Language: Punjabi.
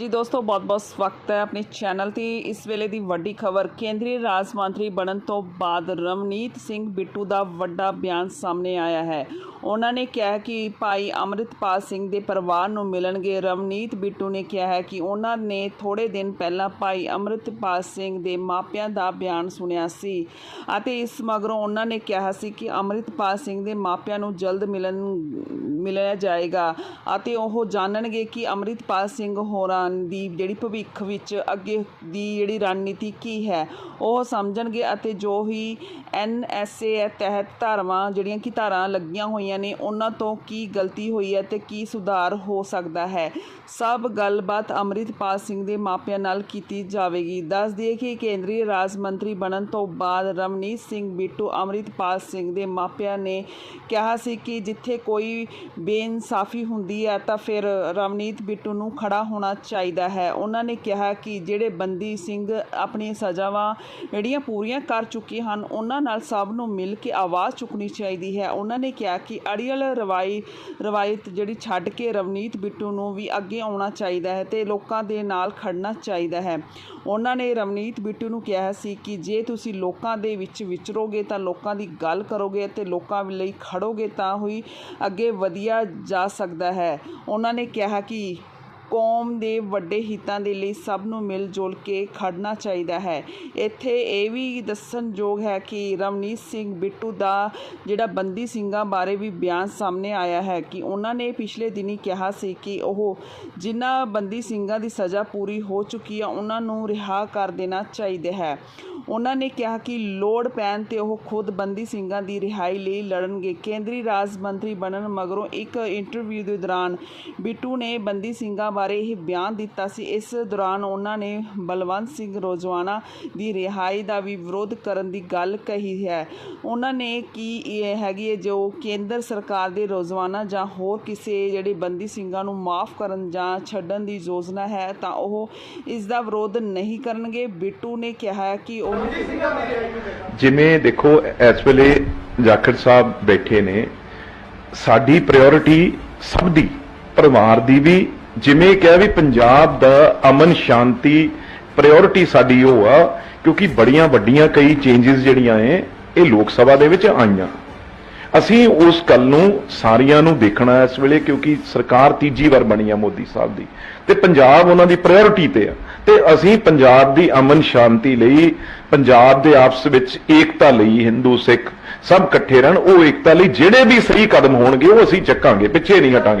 ਜੀ ਦੋਸਤੋ ਬਹੁਤ-ਬਹੁਤ ਸਵਾਗਤ ਹੈ ਆਪਣੇ ਚੈਨਲ ਤੇ। ਇਸ ਵੇਲੇ ਦੀ ਵੱਡੀ ਖਬਰ, ਕੇਂਦਰੀ ਰਾਜ ਮੰਤਰੀ ਬਣਨ ਤੋਂ ਬਾਅਦ ਰਮਨੀਤ ਸਿੰਘ ਬਿੱਟੂ ਦਾ ਵੱਡਾ ਬਿਆਨ ਸਾਹਮਣੇ ਆਇਆ ਹੈ। ਉਹਨਾਂ ਨੇ ਕਿਹਾ ਕਿ ਭਾਈ ਅੰਮ੍ਰਿਤਪਾਲ ਸਿੰਘ ਦੇ ਪਰਿਵਾਰ ਨੂੰ ਮਿਲਣਗੇ। ਰਵਨੀਤ ਬਿੱਟੂ ਨੇ ਕਿਹਾ ਹੈ ਕਿ ਉਹਨਾਂ ਨੇ ਥੋੜੇ ਦਿਨ ਪਹਿਲਾਂ ਭਾਈ ਅੰਮ੍ਰਿਤਪਾਲ ਸਿੰਘ ਦੇ ਮਾਪਿਆਂ ਦਾ ਬਿਆਨ ਸੁਣਿਆ ਸੀ ਅਤੇ ਇਸ ਮਗਰੋਂ ਉਹਨਾਂ ਨੇ ਕਿਹਾ ਸੀ ਕਿ ਅੰਮ੍ਰਿਤਪਾਲ ਸਿੰਘ ਦੇ ਮਾਪਿਆਂ ਨੂੰ ਜਲਦ ਮਿਲਣ, ਮਿਲਿਆ ਜਾਏਗਾ ਅਤੇ ਉਹ ਜਾਣਨਗੇ ਕਿ ਅੰਮ੍ਰਿਤਪਾਲ ਸਿੰਘ ਹੋਰਾਂ ਦੀ ਜਿਹੜੀ ਭਵਿੱਖ ਵਿੱਚ ਅੱਗੇ ਦੀ ਜਿਹੜੀ ਰਣਨੀਤੀ ਕੀ ਹੈ। ਉਹ ਸਮਝਣਗੇ ਅਤੇ ਜੋ ਹੀ ਐਨਐਸਏ ਤਹਿਤ ਧਾਰਵਾਂ, ਜਿਹੜੀਆਂ ਕਿ ਧਾਰਾਂ ਲੱਗੀਆਂ ਹੋਈਆਂ ਨੇ, ਉਹਨਾਂ ਤੋਂ ਕੀ ਗਲਤੀ ਹੋਈ ਹੈ ਤੇ ਕੀ ਸੁਧਾਰ ਹੋ ਸਕਦਾ ਹੈ? ਸਭ ਗੱਲਬਾਤ ਅੰਮ੍ਰਿਤਪਾਲ ਸਿੰਘ ਦੇ ਮਾਪਿਆਂ ਨਾਲ ਕੀਤੀ ਜਾਵੇਗੀ। ਦੱਸ ਦਈਏ ਕਿ ਕੇਂਦਰੀ ਰਾਜ ਮੰਤਰੀ ਬਣਨ ਤੋਂ ਬਾਅਦ ਰਮਨੀਤ ਸਿੰਘ ਬਿੱਟੂ ਅੰਮ੍ਰਿਤਪਾਲ ਸਿੰਘ ਦੇ ਮਾਪਿਆਂ ਨੇ ਕਿਹਾ ਸੀ ਕਿ ਜਿੱਥੇ ਕੋਈ ਬੇਇਨਸਾਫੀ ਹੁੰਦੀ ਹੈ ਤਾਂ ਫਿਰ ਰਵਨੀਤ ਬਿੱਟੂ ਨੂੰ ਖੜਾ ਹੋਣਾ ਚਾਹੀਦਾ ਹੈ। ਉਹਨਾਂ ਨੇ ਕਿਹਾ ਕਿ ਜਿਹੜੇ ਬੰਦੀ ਸਿੰਘ ਆਪਣੀਆਂ ਸਜ਼ਾਵਾਂ ਜਿਹੜੀਆਂ ਪੂਰੀਆਂ ਕਰ ਚੁੱਕੇ ਹਨ, ਉਹਨਾਂ ਨਾਲ ਸਭ ਨੂੰ ਮਿਲ ਕੇ ਆਵਾਜ਼ ਚੁੱਕਣੀ ਚਾਹੀਦੀ ਹੈ। ਉਹਨਾਂ ਨੇ ਕਿਹਾ ਕਿ ਅੜੀਅਲ ਰਵਾਈ, ਰਵਾਇਤ ਜਿਹੜੀ ਛੱਡ ਕੇ ਰਵਨੀਤ ਬਿੱਟੂ ਨੂੰ ਵੀ ਅੱਗੇ ਆਉਣਾ ਚਾਹੀਦਾ ਹੈ ਤੇ ਲੋਕਾਂ ਦੇ ਨਾਲ ਖੜਨਾ ਚਾਹੀਦਾ ਹੈ। ਉਹਨਾਂ ਨੇ ਰਵਨੀਤ ਬਿੱਟੂ ਨੂੰ ਕਿਹਾ ਸੀ ਕਿ ਜੇ ਤੁਸੀਂ ਲੋਕਾਂ ਦੇ ਵਿੱਚ ਵਿਚਰੋਗੇ ਤਾਂ ਲੋਕਾਂ ਦੀ ਗੱਲ ਕਰੋਗੇ ਤੇ ਲੋਕਾਂ ਲਈ ਖੜੋਗੇ ਤਾਂ ਹੀ ਅੱਗੇ ਵਧੀਆ ਜਾ ਸਕਦਾ ਹੈ। ਉਹਨਾਂ ਨੇ ਕਿਹਾ ਕਿ ਕੌਮ ਦੇ ਵੱਡੇ ਹਿੱਤਾਂ ਦੇ ਲਈ ਸਭ ਨੂੰ ਮਿਲ ਜੁਲ ਕੇ ਖੜਨਾ ਚਾਹੀਦਾ ਹੈ। ਇੱਥੇ ਇਹ ਵੀ ਦੱਸਣਯੋਗ ਹੈ ਕਿ ਰਮਨੀਤ ਸਿੰਘ ਬਿੱਟੂ ਦਾ ਜਿਹੜਾ ਬੰਦੀ ਸਿੰਘਾਂ ਬਾਰੇ ਵੀ ਬਿਆਨ ਸਾਹਮਣੇ ਆਇਆ ਹੈ ਕਿ ਉਹਨਾਂ ਨੇ ਪਿਛਲੇ ਦਿਨੀ ਕਿਹਾ ਸੀ ਕਿ ਉਹ ਜਿਨ੍ਹਾਂ ਬੰਦੀ ਸਿੰਘਾਂ ਦੀ ਸਜ਼ਾ ਪੂਰੀ ਹੋ ਚੁੱਕੀ ਆ, ਉਹਨਾਂ ਨੂੰ ਰਿਹਾ ਕਰ ਦੇਣਾ ਚਾਹੀਦਾ ਹੈ। ਉਹਨਾਂ ਨੇ ਕਿਹਾ ਕਿ ਲੋੜ ਪੈਣ ਤੇ ਉਹ ਖੁਦ ਬੰਦੀ ਸਿੰਘਾਂ ਦੀ ਰਿਹਾਈ ਲਈ ਲੜਨਗੇ। ਕੇਂਦਰੀ ਰਾਜ ਮੰਤਰੀ ਬਣਨ ਮਗਰੋਂ ਇੱਕ ਇੰਟਰਵਿਊ ਦੇ ਦੌਰਾਨ ਬਿੱਟੂ ਨੇ ਬੰਦੀ ਸਿੰਘਾਂ ਬਾਰੇ ਇਹ ਬਿਆਨ ਦਿੱਤਾ ਸੀ। ਇਸ ਦੌਰਾਨ ਉਹਨਾਂ ਨੇ ਬਲਵੰਤ ਸਿੰਘ ਰੋਜਵਾਨਾ ਦੀ ਰਿਹਾਈ ਦਾ ਵੀ ਵਿਰੋਧ ਕਰਨ ਦੀ ਗੱਲ ਕਹੀ ਹੈ। ਉਹਨਾਂ ਨੇ ਕੀ ਇਹ ਹੈਗੀ ਹੈ, ਜੋ ਕੇਂਦਰ ਸਰਕਾਰ ਦੇ ਰੋਜ਼ਵਾਨਾ ਜਾਂ ਹੋਰ ਕਿਸੇ ਜਿਹੜੇ ਬੰਦੀ ਸਿੰਘਾਂ ਨੂੰ ਮਾਫ ਕਰਨ ਜਾਂ ਛੱਡਣ ਦੀ ਯੋਜਨਾ ਹੈ, ਤਾਂ ਉਹ ਇਸ ਦਾ ਵਿਰੋਧ ਨਹੀਂ ਕਰਨਗੇ। ਬਿੱਟੂ ਨੇ ਕਿਹਾ ਕਿ ਉਹ ਜਿਵੇਂ ਦੇਖੋ, ਇਸ ਵੇਲੇ ਜਾਖੜ ਸਾਹਿਬ ਬੈਠੇ ਨੇ। ਸਾਡੀ ਪ੍ਰਾਇੋਰਟੀ ਸਭ ਦੀ, ਪਰਿਵਾਰ ਦੀ ਵੀ ਜਿਵੇਂ ਕਿਹਾ ਵੀ ਪੰਜਾਬ ਦਾ ਅਮਨ ਸ਼ਾਂਤੀ ਪ੍ਰਾਇੋਰਟੀ ਸਾਡੀ ਉਹ ਆ, ਕਿਉਂਕਿ ਬੜੀਆਂ ਵੱਡੀਆਂ ਕਈ ਚੇਂਜਸ ਜਿਹੜੀਆਂ ਐ, ਇਹ ਲੋਕ ਸਭਾ ਦੇ ਵਿੱਚ ਆਈਆਂ। ਅਸੀਂ ਉਸ ਗੱਲ ਨੂੰ ਸਾਰੀਆਂ ਨੂੰ ਦੇਖਣਾ ਇਸ ਵੇਲੇ, ਕਿਉਂਕਿ ਸਰਕਾਰ ਤੀਜੀ ਵਾਰ ਬਣੀ ਆ ਮੋਦੀ ਸਾਹਿਬ ਦੀ। ਤੇ ਪੰਜਾਬ ਉਹਨਾਂ ਦੀ ਪ੍ਰਾਇੋਰਟੀ ਤੇ ਆ। ਤੇ ਅਸੀਂ ਪੰਜਾਬ ਦੀ ਅਮਨ ਸ਼ਾਂਤੀ ਲਈ, ਪੰਜਾਬ ਦੇ ਆਪਸ ਵਿੱਚ ਏਕਤਾ ਲਈ, ਹਿੰਦੂ, ਸਿੱਖ, ਸਭ ਇਕੱਠੇ ਰਹਿਣ, ਉਹ ਏਕਤਾ ਲਈ ਜਿਹੜੇ ਵੀ ਸਹੀ ਕਦਮ ਹੋਣਗੇ, ਉਹ ਅਸੀਂ ਚੱਕਾਂਗੇ, ਪਿੱਛੇ ਨਹੀਂ ਹਟਾਂਗੇ।